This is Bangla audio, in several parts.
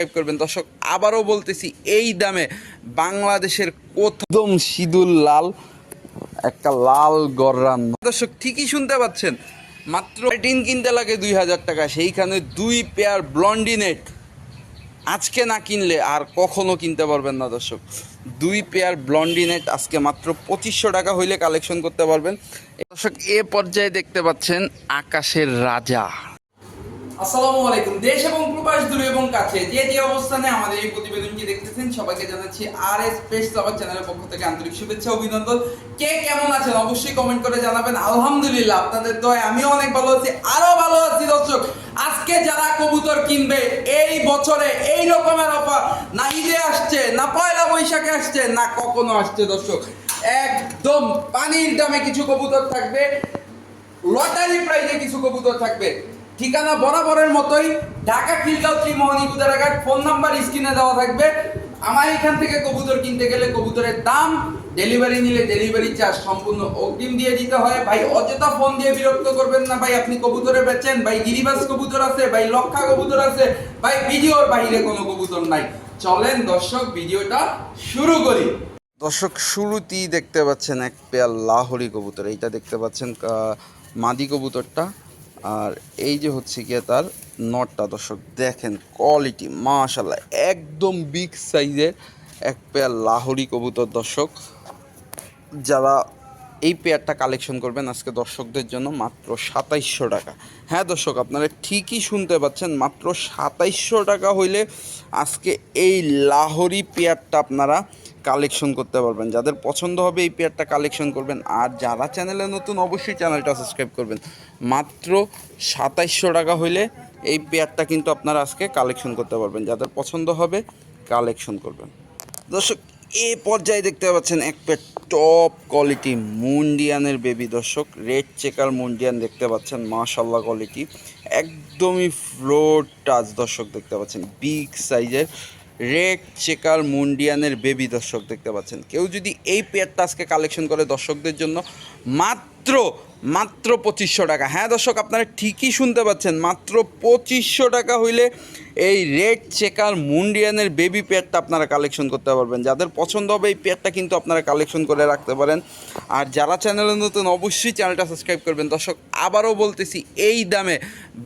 সাবস্ক্রাইব করবেন। দর্শক, আবারও বলতেছি, এই দামে বাংলাদেশের প্রথম সিদুল লাল, একটা লাল গররান দর্শক, ঠিকই শুনতে পাচ্ছেন, মাত্র টিন কিনতে লাগে দুই হাজার টাকা, সেইখানে দুই পেয়ার ব্লন্ডিনেট আজকে না কিনলে আর কখনো কিনতে পারবেন না দর্শক। দুই পেয়ার ব্লন্ডিনেট আজকে মাত্র পঁচিশশো টাকা হইলে কালেকশন করতে পারবেন। দর্শক, এ পর্যায়ে দেখতে পাচ্ছেন আকাশের রাজা। আসসালামু আলাইকুম। দেশ এবং প্রবাস দূরে এবং কাছে, যে যে অবস্থানে আমাদের এই প্রতিবেদনটি দেখতেছেন, সবাইকে জানাচ্ছি আর এস পেস আমার চ্যানেলের পক্ষ থেকে আন্তরিক শুভেচ্ছা, অভিনন্দন। কে কেমন আছেন অবশ্যই কমেন্ট করে জানাবেন। আলহামদুলিল্লাহ, আপনাদের দয় আমিও অনেক ভালো আছি আরও ভালো আছি দর্শক। আজকে যারা কবুতর কিনবে, এই বছরে এই রকমের অফার, না ঈদে আসছে, না পয়লা বৈশাখে আসছে, না কখনো আসছে দর্শক। একদম পানির দামে কিছু কবুতর থাকবে, লটারি প্রাইজে কিছু কবুতর থাকবে। ঠিকানা বরাবরের মতোই ঢাকা খিলগাঁও ত্রিমোহনী কুদারাঘাট ফোন নাম্বার স্ক্রিনে দেওয়া থাকবে। আমার এখান থেকে কবুতর কিনতে গেলে কবুতরের দাম ডেলিভারি নিলে ডেলিভারি চার্জ সম্পূর্ণ অগ্রিম দিয়ে দিতে হয়। ভাই, অযথা ফোন দিয়ে বিরক্ত করবেন না। ভাই, আপনি কবুতরে বেচেন। ভাই, গিরিবাস কবুতর আছে, ভাই, লক্ষা কবুতর আছে। ভাই, ভিডিওর বাইরে কোনো কবুতর নাই। চলেন দর্শক, ভিডিওটা শুরু করি। দর্শক, শুরুতেই দেখতে পাচ্ছেন এক পেয়ার লাহোরি কবুতর। এইটা দেখতে পাচ্ছেন মাদি কবুতরটা। আর এই যে হচ্ছে গিয়ে তার নটটা, দর্শক, দেখেন কোয়ালিটি মাশাল্লাহ একদম বিগ সাইজের এক পেয়ার লাহোরি কবুতর, দর্শক। যারা এই পেয়ারটা কালেকশন করবেন আজকে দর্শকদের জন্য মাত্র সাতাইশশো টাকা। হ্যাঁ দর্শক, আপনারা ঠিকই শুনতে পাচ্ছেন, মাত্র সাতাইশশো টাকা হইলে আজকে এই লাহোরি পেয়ারটা আপনারা কালেকশন করতে পারবেন। যাদের পছন্দ হবে এই পেয়ারটা কালেকশন করবেন। আর যারা চ্যানেলে নতুন, অবশ্যই চ্যানেলটা সাবস্ক্রাইব করবেন। মাত্র সাতাইশশো টাকা হইলে এই পেয়ারটা কিন্তু আপনারা আজকে কালেকশন করতে পারবেন। যাদের পছন্দ হবে কালেকশন করবেন। দর্শক, এ পর্যায়ে দেখতে পাচ্ছেন এক পেট টপ কোয়ালিটি মুন্ডিয়ানের বেবি দর্শক। রেড চেকার মুন্ডিয়ান দেখতে পাচ্ছেন মাশাল্লাহ কোয়ালিটি একদমই ফ্লোর টাচ দর্শক দেখতে পাচ্ছেন। বিগ সাইজের রেড চেকার মুন্ডিয়ানের বেবি দর্শক দেখতে পাচ্ছেন। কেউ যদি এই পেয়ারটা আজকে কালেকশন করে দর্শকদের জন্য, মাত্র মাত্র পঁচিশশো টাকা। হ্যাঁ দর্শক, আপনারা ঠিকই শুনতে পাচ্ছেন, মাত্র পঁচিশশো টাকা হইলে এই রেড চেকার মুন্ডিয়ানের বেবি পেয়ারটা আপনারা কালেকশন করতে পারবেন। যাদের পছন্দ হবে এই পেয়ারটা কিন্তু আপনারা কালেকশন করে রাখতে পারেন। আর যারা চ্যানেলে নতুন, অবশ্যই চ্যানেলটা সাবস্ক্রাইব করবেন। দর্শক, আবারও বলতেছি, এই দামে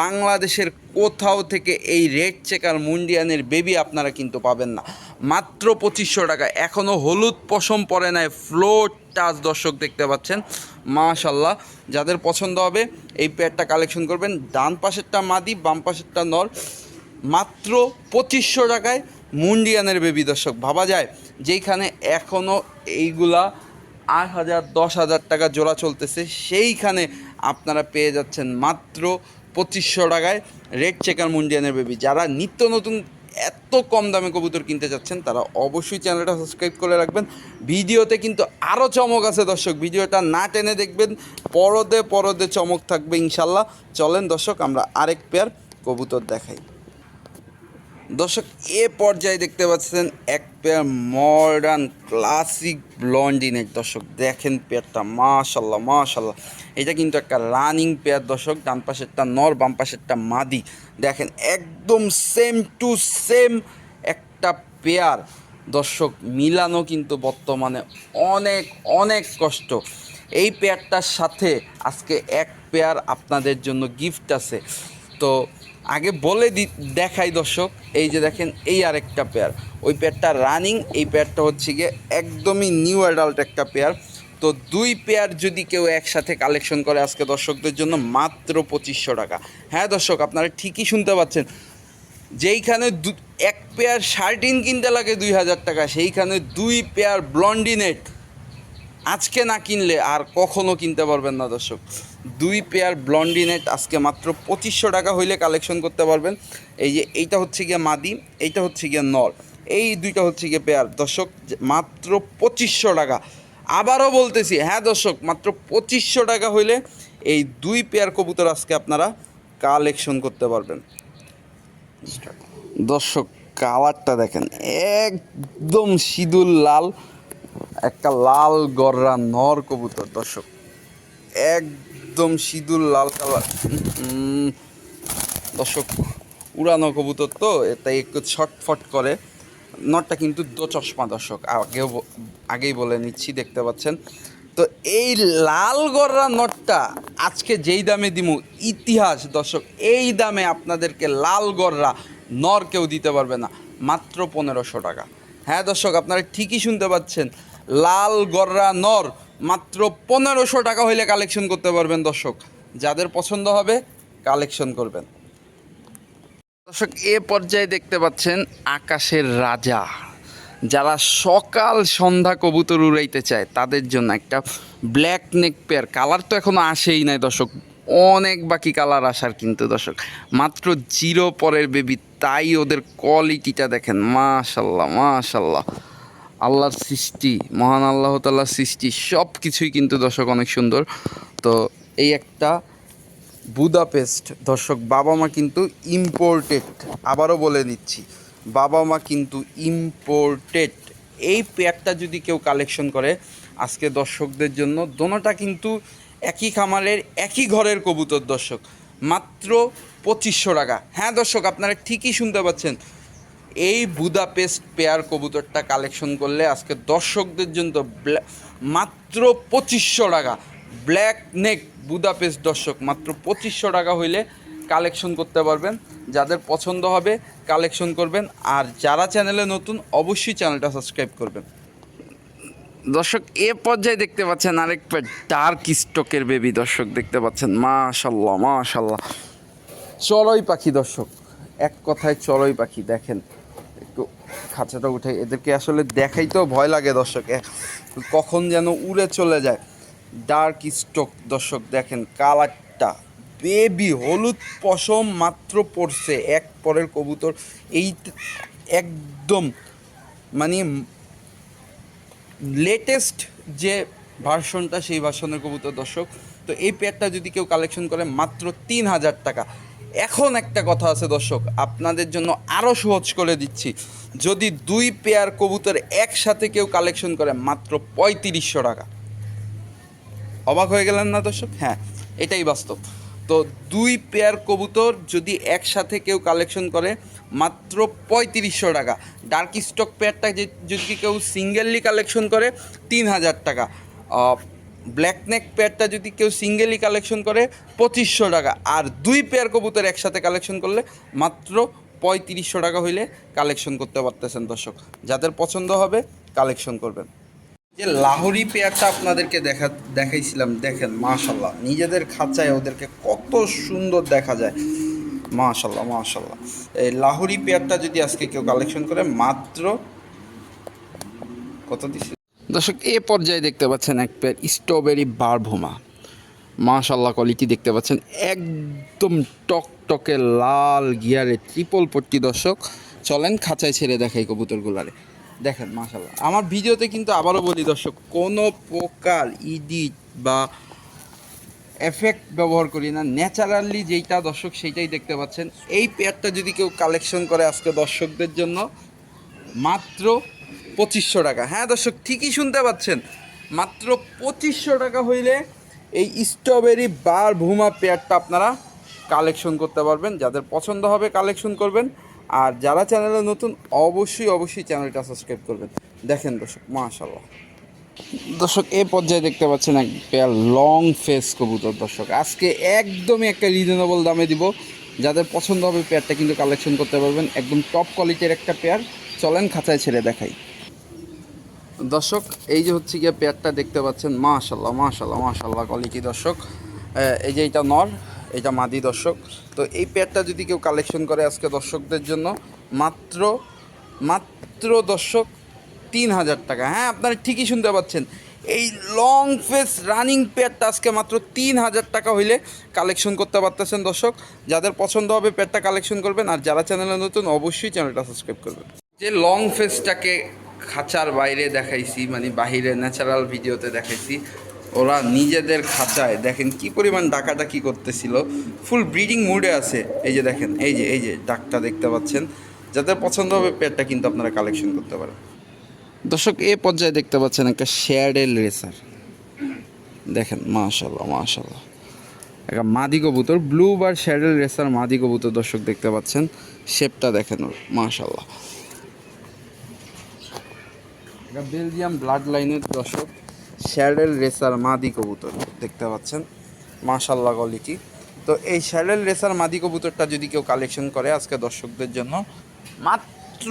বাংলাদেশের কোথাও থেকে এই রেড চেকার মুন্ডিয়ানের বেবি আপনারা কিন্তু পাবেন না। মাত্র পঁচিশশো টাকা। এখনও হলুদ পশম পরে নাই ফ্লোর টাচ দর্শক দেখতে পাচ্ছেন। মাশাল্লাহ যাদের পছন্দ হবে এই পেয়ারটা কালেকশন করবেন। ডান পাশেরটা মাদি, বাম পাশেরটা নর। মাত্র পঁচিশশো টাকায় মুন্ডিয়ানের বেবি দর্শক। ভাবা যায়, যেইখানে এখনও এইগুলা আট হাজার, দশ হাজার টাকা জোড়া চলতেছে, সেইখানে আপনারা পেয়ে যাচ্ছেন মাত্র পঁচিশশো টাকায় রেড চেকার মুন্ডিয়ানের বেবি যারা নিত্য নতুন এত কম দামে কবুতর কিনতে যাচ্ছেন, তারা অবশ্যই চ্যানেলটা সাবস্ক্রাইব করে রাখবেন। ভিডিওতে কিন্তু আরও চমক আছে দর্শক, ভিডিওটা না টেনে দেখবেন, পরদে পরদে চমক থাকবে ইনশাল্লাহ। চলেন দর্শক, আমরা আরেক পেয়ার কবুতর দেখাই। দর্শক, এ পর্যায়ে দেখতে পাচ্ছেন এক পেয়ার মডার্ন ক্লাসিক ব্লন্ডিনের দর্শক। দেখেন পেয়ারটা মাশাল্লাহ মাশাল্লাহ। এটা কিন্তু একটা রানিং পেয়ার দর্শক, ডান পাশেরটা নর, বাম পাশেরটা মাদি। দেখেন, একদম সেম টু সেম একটা পেয়ার দর্শক, মিলানো কিন্তু বর্তমানে অনেক অনেক কষ্ট। এই পেয়ারটার সাথে আজকে এক পেয়ার আপনাদের জন্য গিফট আছে। তো আগে বলে দি, দেখাই দর্শক, এই যে দেখেন, এই আরেকটা পেয়ার ওই পেয়ারটা রানিং এই পেয়ারটা হচ্ছে গিয়ে একদমই নিউ অ্যাডাল্ট একটা পেয়ার তো দুই পেয়ার যদি কেউ একসাথে কালেকশন করে আজকে দর্শকদের জন্য মাত্র পঁচিশশো টাকা। হ্যাঁ দর্শক, আপনারা ঠিকই শুনতে পাচ্ছেন। যেইখানে দু, এক পেয়ার শার্টিন কিনতে লাগে দুই হাজার টাকা, সেইখানে দুই পেয়ার ব্লন্ডিনেট আজকে না কিনলে আর কখনো কিনতে পারবেন না দর্শক। দুই পেয়ার ব্লন্ডিনেট আজকে মাত্র পঁচিশশো টাকা হইলে কালেকশন করতে পারবেন। এই যে এইটা হচ্ছে গিয়ে মাদি, এইটা হচ্ছে গিয়ে নর। এই দুইটা হচ্ছে গিয়ে পেয়ার। দর্শক মাত্র পঁচিশশো টাকা। আবারও বলতেছি হ্যাঁ দর্শক, মাত্র পঁচিশশো টাকা হইলে এই দুই পেয়ার কবুতর আজকে আপনারা কালেকশন করতে পারবেন। দর্শক, কালারটা দেখেন, একদম সিঁদুর লাল, একটা লাল গররা নর কবুতর, দর্শক। একদম সিঁদুর লাল কালার। দর্শক, উড়ানো কবুতর তো তাই একটু ছটফট করে। নটটা কিন্তু দো চশমা দর্শক, আগেও আগেই বলে নিচ্ছি, দেখতে পাচ্ছেন। তো এই লাল গররা নটটা আজকে যেই দামে দিমু, ইতিহাস দর্শক, এই দামে আপনাদেরকে লাল গররা নর কেউ দিতে পারবে না, মাত্র পনেরোশো টাকা। হ্যাঁ দর্শক, আপনারা ঠিকই শুনতে পাচ্ছেন, লাল গররা নর মাত্র পনেরোশো টাকা হইলে কালেকশন করতে পারবেন দর্শক। যাদের পছন্দ হবে, কালেকশন করবেন। দর্শক, এ পর্যায়ে দেখতে পাচ্ছেন আকাশের রাজা। যারা সকাল সন্ধ্যা কবুতর উড়াইতে চায়, তাদের জন্য একটা ব্ল্যাক নেক পেয়ার। কালার তো এখনও আসেই নাই দর্শক। অনেক বাকি কালার আসার কিন্তু দর্শক। মাত্র জিরো পরের বেবি, তাই ওদের কোয়ালিটিটা দেখেন। মাশাল্লাহ মাশাল্লাহ। আল্লাহর সৃষ্টি, মহান আল্লাহ তাল্লাহর সৃষ্টি সব কিছুই কিন্তু দর্শক অনেক সুন্দর। তো এই একটা বুদাপেস্ট দর্শক, বাবা মা কিন্তু ইম্পোর্টেড আবারও বলে দিচ্ছি বাবা মা কিন্তু ইম্পোর্টেড এই পেয়ারটা যদি কেউ কালেকশন করে, আজকে দর্শকদের জন্য দোনোটা কিন্তু একই খামারের, একই ঘরের কবুতর দর্শক, মাত্র পঁচিশশো টাকা। হ্যাঁ দর্শক, আপনারা ঠিকই শুনতে পাচ্ছেন এই বুদাপেস্ট পেয়ার কবুতরটা কালেকশন করলে আজকে দর্শকদের জন্য মাত্র পঁচিশশো টাকা। ব্ল্যাক নেক বুদাপেস্ট দর্শক, মাত্র পঁচিশশো টাকা হইলে কালেকশন করতে পারবেন। যাদের পছন্দ হবে কালেকশন করবেন। আর যারা চ্যানেলে নতুন, অবশ্যই চ্যানেলটা সাবস্ক্রাইব করবেন। দর্শক, এ পর্যায়ে দেখতে পাচ্ছেন আরেক ডার্ক স্টকের বেবি দর্শক দেখতে পাচ্ছেন। মাশাল্লাহ মাশাল্লাহ চড়ই পাখি দর্শক, এক কথায় চড়ই পাখি, দেখেন। একটু খাঁচাটা উঠে এদেরকে আসলে দেখাইতেও ভয় লাগে দর্শক। কখন যেন উড়ে চলে যায়। ডার্ক স্টক দর্শক দেখেন, কালারটা বেবি হলুদ পশম মাত্র পড়ছে, এক পরের কবুতর। এই একদম মানে লেটেস্ট যে ভার্সনটা সেই ভার্সনের কবুতর, দর্শক। তো এই পেয়ারটা যদি কেউ কালেকশন করে, মাত্র তিন হাজার টাকা। এখন একটা কথা আছে, দর্শক, আপনাদের জন্য আরও সহজ করে দিচ্ছি। যদি দুই পেয়ার কবুতর একসাথে কেউ কালেকশন করে, মাত্র পঁয়ত্রিশশো টাকা। অবাক হয়ে গেলেন না, দর্শক? হ্যাঁ এটাই বাস্তব। তো দুই পেয়ার কবুতর যদি একসাথে কেউ কালেকশন করে, মাত্র পঁয়ত্রিশশো টাকা। ডার্ক স্টক পেয়ারটা যদি কেউ সিঙ্গেললি কালেকশন করে, তিন হাজার টাকা। ব্ল্যাক নেক পেয়ারটা যদি কেউ সিঙ্গেলি কালেকশন করে, পঁচিশশো টাকা। আর দুই পেয়ার কবুতর একসাথে কালেকশন করলে মাত্র পঁয়ত্রিশশো টাকা হইলে কালেকশন করতে পারতেছেন দর্শক। যাদের পছন্দ হবে কালেকশন করবেন। যে লাহোরি পেয়ারটা আপনাদেরকে দেখা, দেখাইছিলাম, দেখেন মাশাল্লাহ নিজেদের খাঁচায় ওদেরকে কত সুন্দর দেখা যায়। মাশাল্লাহ মাশাল্লাহ এই লাহোরি পেয়ারটা যদি আজকে কেউ কালেকশন করে, মাত্র কত দিচ্ছে দর্শক, এ পর্যায়ে দেখতে পাচ্ছেন এক পেয়ার স্ট্রবেরি বারভোমা। মাশাল্লাহ কোয়ালিটি দেখতে পাচ্ছেন, একদম টকটকে লাল গিয়ারে ট্রিপল পট্টি দর্শক। চলেন খাঁচায় ছেড়ে দেখাই কবুতরগুলারে। দেখেন মাশাল্লাহ আমার ভিডিওতে কিন্তু আবারও বলি দর্শক, কোনো প্রকার ইডিট বা এফেক্ট ব্যবহার করি না। ন্যাচারালি যেইটা দর্শক, সেইটাই দেখতে পাচ্ছেন। এই পেয়ারটা যদি কেউ কালেকশন করে আজকে দর্শকদের জন্য, মাত্র পঁচিশশো টাকা। হ্যাঁ দর্শক, ঠিকই শুনতে পাচ্ছেন। মাত্র পঁচিশশো টাকা হইলে এই স্ট্রবেরি বার ভুমা পেয়ারটা আপনারা কালেকশন করতে পারবেন। যাদের পছন্দ হবে কালেকশন করবেন। আর যারা চ্যানেলে নতুন, অবশ্যই অবশ্যই চ্যানেলটা সাবস্ক্রাইব করবেন। দেখেন দর্শক মাশাল্লাহ দর্শক, এ পর্যায়ে দেখতে পাচ্ছেন এক পেয়ার লং ফেস কবুতর দর্শক। আজকে একদমই একটা রিজনেবল দামে দিব। যাদের পছন্দ হবে পেয়ারটা কিন্তু কালেকশন করতে পারবেন। একদম টপ কোয়ালিটির একটা পেয়ার চলেন খাঁচায় ছেড়ে দেখাই। দর্শক, এই যে হচ্ছে গিয়ে পেয়ারটা দেখতে পাচ্ছেন মাশাল্লাহ মাশাল্লাহ মাশাল্লাহ কোয়ালিটি দর্শক। এই যে এটা নর, এটা মাদি দর্শক। তো এই পেয়ারটা যদি কেউ কালেকশন করে আজকে দর্শকদের জন্য, মাত্র মাত্র দর্শক তিন হাজার টাকা। হ্যাঁ আপনারা ঠিকই শুনতে পাচ্ছেন। এই লং ফেস রানিং পেয়ারটা আজকে মাত্র তিন হাজার টাকা হইলে কালেকশন করতে পারতেছেন দর্শক। যাদের পছন্দ হবে পেয়ারটা কালেকশন করবেন, আর যারা চ্যানেলে নতুন, অবশ্যই চ্যানেলটা সাবস্ক্রাইব করবেন। যে লং ফেসটাকে খাঁচার বাইরে দেখাইছি মানে বাহিরে ন্যাচারাল ভিডিওতে দেখাইছি। ওরা নিজেদের খাঁচায় দেখেন কি পরিমাণ ডাকাডাকি করতেছিল। ফুল ব্রিডিং মুডে আছে। এই যে দেখেন, এই যে এই যে ডাকটা দেখতে পাচ্ছেন। যাদের পছন্দ হবে পেয়ারটা কিন্তু আপনারা কালেকশন করতে পারেন। দর্শক, এ পর্যায়ে দেখতে পাচ্ছেন একটা শেয়ারেল রেসার দেখেন মাশাল্লাহ মাশাল্লাহ একটা মাদি কবুতর ব্লু বার শ্যাডেল রেসার মাদি কবুতর দর্শক দেখতে পাচ্ছেন। শেপটা দেখেন ওর মাশাল্লাহ বেলজিয়াম ব্লাড লাইনের দর্শক শ্যাডেল রেসার মাদি কবুতর, দেখতে পাচ্ছেন? মাশাল্লাহ কোয়ালিটি। তো এই শ্যাডেল রেসার মাদি কবুতরটা যদি কেউ কালেকশন করে আজকে দর্শকদের জন্য, মাত্র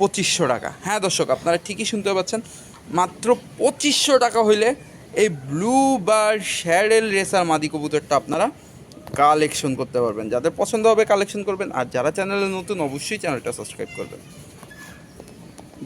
পঁচিশশো টাকা। হ্যাঁ দর্শক, আপনারা ঠিকই শুনতে পাচ্ছেন, মাত্র পঁচিশশো টাকা হইলে এই ব্লু বার শ্যাডেল রেসার মাদি কবুতরটা আপনারা কালেকশন করতে পারবেন। যাদের পছন্দ হবে কালেকশন করবেন, আর যারা চ্যানেলে নতুন, অবশ্যই চ্যানেলটা সাবস্ক্রাইব করবেন।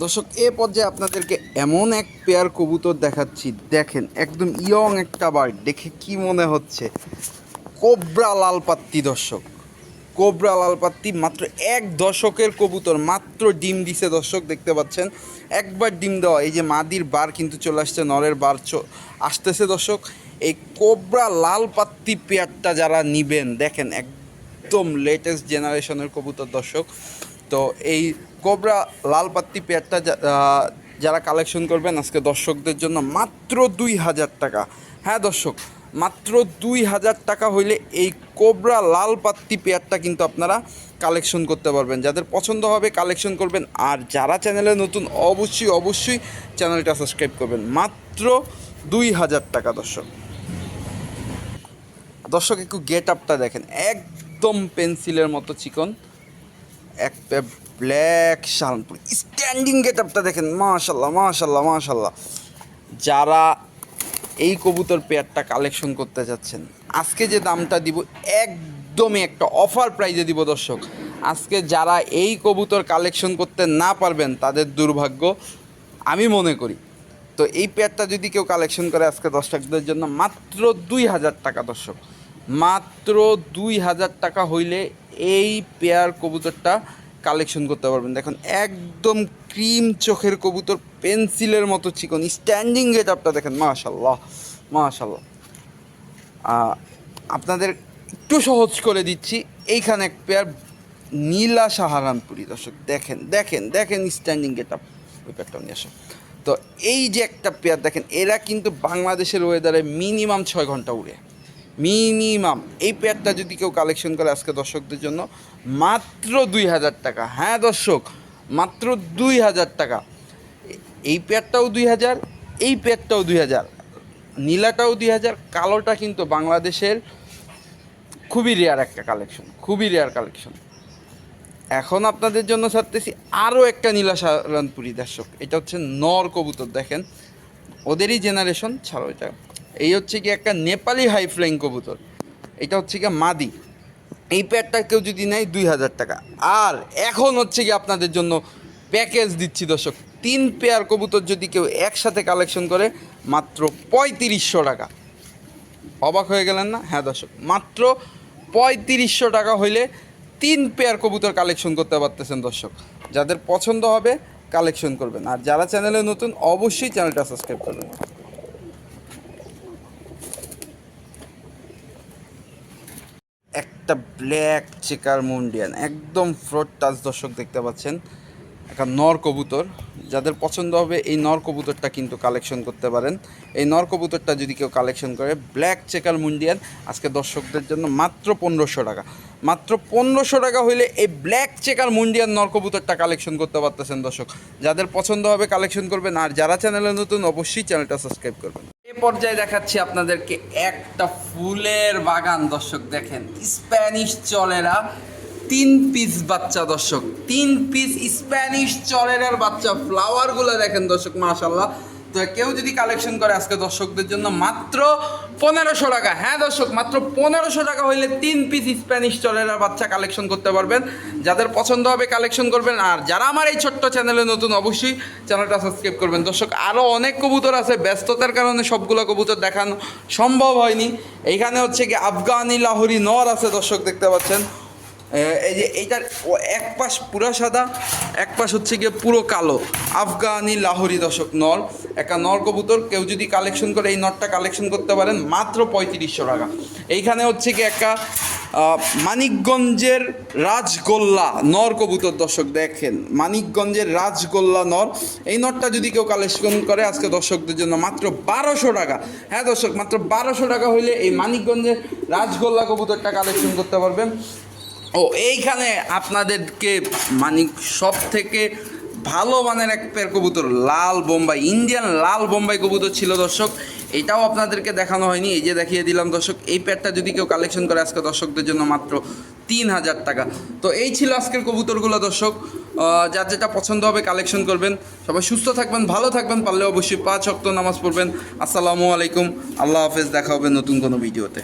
দর্শক, এ পর্যায়ে আপনাদেরকে এমন এক পেয়ার কবুতর দেখাচ্ছি। দেখেন, একদম ইয়ং একটা বার্ড দেখে কি মনে হচ্ছে? কোবরা লাল পাত্তি, দর্শক। কোবরা লাল পাত্তি, মাত্র এক দশকের কবুতর, মাত্র ডিম দিছে, দর্শক, দেখতে পাচ্ছেন? একবার ডিম দেওয়া, এই যে মাদির বার কিন্তু চলে আসছে, নরের বার আসতেছে, দর্শক। এই কোবরা লাল পাত্তি পেয়ারটা যারা নিবেন, দেখেন, একদম লেটেস্ট জেনারেশনের কবুতর, দর্শক। তো এই কোবরা লাল পাত্তি পেয়ারটা যারা কালেকশন করবেন, আজকে দর্শকদের জন্য মাত্র দুই হাজার টাকা। হ্যাঁ দর্শক, মাত্র দুই হাজার টাকা হইলে এই কোবরা লাল পাত্তি পেয়ারটা কিন্তু আপনারা কালেকশন করতে পারবেন। যাদের পছন্দ হবে কালেকশন করবেন, আর যারা চ্যানেলে নতুন, অবশ্যই অবশ্যই চ্যানেলটা সাবস্ক্রাইব করবেন। মাত্র দুই হাজার টাকা দর্শক। দর্শক, একটু গেট আপটা দেখেন। একদম পেন্সিলের মতো চিকন। একটা ব্ল্যাক শালপুর স্ট্যান্ডিং গেট আপটা দেখেন, মাশাল্লাহ মাশাল্লাহ মাশাল্লাহ। যারা এই কবুতর পেয়ারটা কালেকশন করতে যাচ্ছেন, আজকে যে দামটা দিব, একদমই একটা অফার প্রাইজে দিব দর্শক। আজকে যারা এই কবুতর কালেকশন করতে না পারবেন, তাদের দুর্ভাগ্য, আমি মনে করি। তো এই পেয়ারটা যদি কেউ কালেকশন করে আজকে দর্শকদের জন্য, মাত্র দুই হাজার টাকা দর্শক। মাত্র দুই হাজার টাকা হইলে এই পেয়ার কবুতরটা কালেকশন করতে পারবেন। দেখুন, একদম ক্রিম চোখের কবুতর পেন্সিলের মতো চিকন স্ট্যান্ডিং গেট আপটা দেখেন মাশাল্লাহ মাশাল্লাহ আপনাদের একটু সহজ করে দিচ্ছি, এইখানে এক পেয়ার নীলা সাহারানপুরি, দর্শক, দেখেন দেখেন দেখেন স্ট্যান্ডিং গেট আপ ওই পেয়ারটা নিয়ে আসো তো এই যে একটা পেয়ার দেখেন, এরা কিন্তু বাংলাদেশের ওয়েদারে মিনিমাম ছয় ঘণ্টা উড়ে। মিনিমাম। এই পেয়ারটা যদি কেউ কালেকশন করে আজকে দর্শকদের জন্য, মাত্র দুই হাজার টাকা। হ্যাঁ দর্শক, মাত্র দুই হাজার টাকা। এই পেয়ারটাও দুই হাজার, এই পেয়ারটাও দুই হাজার। নীলাটাও দুই হাজার, কালোটা কিন্তু বাংলাদেশের খুবই রেয়ার একটা কালেকশন খুবই রেয়ার কালেকশন এখন আপনাদের জন্য ছাড়তেছি আরও একটা নীলা সারানপুরি, দর্শক। এটা হচ্ছে নর কবুতর, দেখেন। ওদেরই জেনারেশন ছাড়ো এটা। এই হচ্ছে কি একটা নেপালি হাই ফ্লাইং কবুতর। এটা হচ্ছে কি মাদি। এই প্যাডটা কেউ যদি নেয় দুই হাজার টাকা। আর এখন হচ্ছে কি আপনাদের জন্য প্যাকেজ দিচ্ছি দর্শক, তিন পেয়ার কবুতর যদি কেউ একসাথে কালেকশন করে, মাত্র পঁয়ত্রিশশো টাকা। অবাক হয়ে গেলেন না? হ্যাঁ দর্শক, মাত্র পঁয়ত্রিশশো টাকা হইলে তিন পেয়ার কবুতর কালেকশন করতে পারতেছেন দর্শক। যাদের পছন্দ হবে কালেকশন করবেন। আর যারা চ্যানেলে নতুন, অবশ্যই চ্যানেলটা সাবস্ক্রাইব করবেন। একটা ব্ল্যাক চেকার মুন্ডিয়ান, একদম ফ্রড টাচ দর্শক দেখতে পাচ্ছেন। একটা নর কবুতর, যাদের পছন্দ হবে এই নর কবুতরটা কিন্তু কালেকশন করতে পারেন। এই নর কবুতরটা যদি কেউ কালেকশন করে, ব্ল্যাক চেকার মুন্ডিয়ান, আজকে দর্শকদের জন্য মাত্র পনেরোশো টাকা। মাত্র পনেরোশো টাকা হইলে এই ব্ল্যাক চেকার মুন্ডিয়ান নর কবুতরটা কালেকশন করতে পারতেছেন দর্শক। যাদের পছন্দ হবে কালেকশন করবেন, আর যারা চ্যানেলে নতুন, অবশ্যই চ্যানেলটা সাবস্ক্রাইব করবেন। পর্যায়ে দেখাচ্ছি আপনাদেরকে একটা ফুলের বাগান, দর্শক দেখেন। স্প্যানিশ চলেরা, তিন পিস বাচ্চা, দর্শক। তিন পিস স্প্যানিশ চলেরার বাচ্চা ফ্লাওয়ারগুলো দেখেন, দর্শক মাশাল্লাহ তো কেউ যদি কালেকশন করে আজকে দর্শকদের জন্য মাত্র পনেরোশো টাকা। হ্যাঁ দর্শক, মাত্র পনেরোশো টাকা হইলে তিন পিস স্প্যানিশ চলেরার বাচ্চা কালেকশন করতে পারবেন। যাদের পছন্দ হবে কালেকশন করবেন, আর যারা আমার এই ছোট্ট চ্যানেলে নতুন, অবশ্যই চ্যানেলটা সাবস্ক্রাইব করবেন। দর্শক আরও অনেক কবুতর আছে, ব্যস্ততার কারণে সবগুলো কবুতর দেখানো সম্ভব হয়নি। এইখানে হচ্ছে কি আফগানি লাহোরি নর আছে, দর্শক দেখতে পাচ্ছেন। এই যে এইটার এক পাশ পুরো সাদা, এক পাশ হচ্ছে গিয়ে পুরো কালো। আফগানি লাহোরি দশক নর একটা নর কবুতর, কেউ যদি কালেকশন করে, এই নটটা কালেকশন করতে পারেন, মাত্র পঁয়ত্রিশশো টাকা। এইখানে হচ্ছে কি একটা মানিকগঞ্জের রাজগোল্লা নর কবুতর দর্শক দেখেন। মানিকগঞ্জের রাজগোল্লা নর। এই নরটা যদি কেউ কালেকশন করে, আজকে দর্শকদের জন্য মাত্র বারোশো টাকা। হ্যাঁ দর্শক, মাত্র বারোশো টাকা হইলে এই মানিকগঞ্জের রাজগোল্লা কবুতরটা কালেকশন করতে পারবেন। ও, এইখানে আপনাদেরকে মানে সব থেকে ভালো মানের এক পেয়ার কবুতর, লাল বোম্বাই, ইন্ডিয়ান লাল বোম্বাই কবুতর ছিল দর্শক। এটাও আপনাদেরকে দেখানো হয়নি, এই যে দেখিয়ে দিলাম দর্শক, এই পেয়ারটা যদি কেউ কালেকশন করে আজকে দর্শকদের জন্য মাত্র তিন হাজার টাকা। তো এই ছিল আজকের কবুতরগুলো দর্শক। যার যেটা পছন্দ হবে কালেকশন করবেন। সবাই সুস্থ থাকবেন, ভালো থাকবেন, পারলে অবশ্যই পাঁচ অক্ত নামাজ পড়বেন। আসসালামু আলাইকুম, আল্লাহ হাফেজ, দেখা হবে নতুন কোনো ভিডিওতে।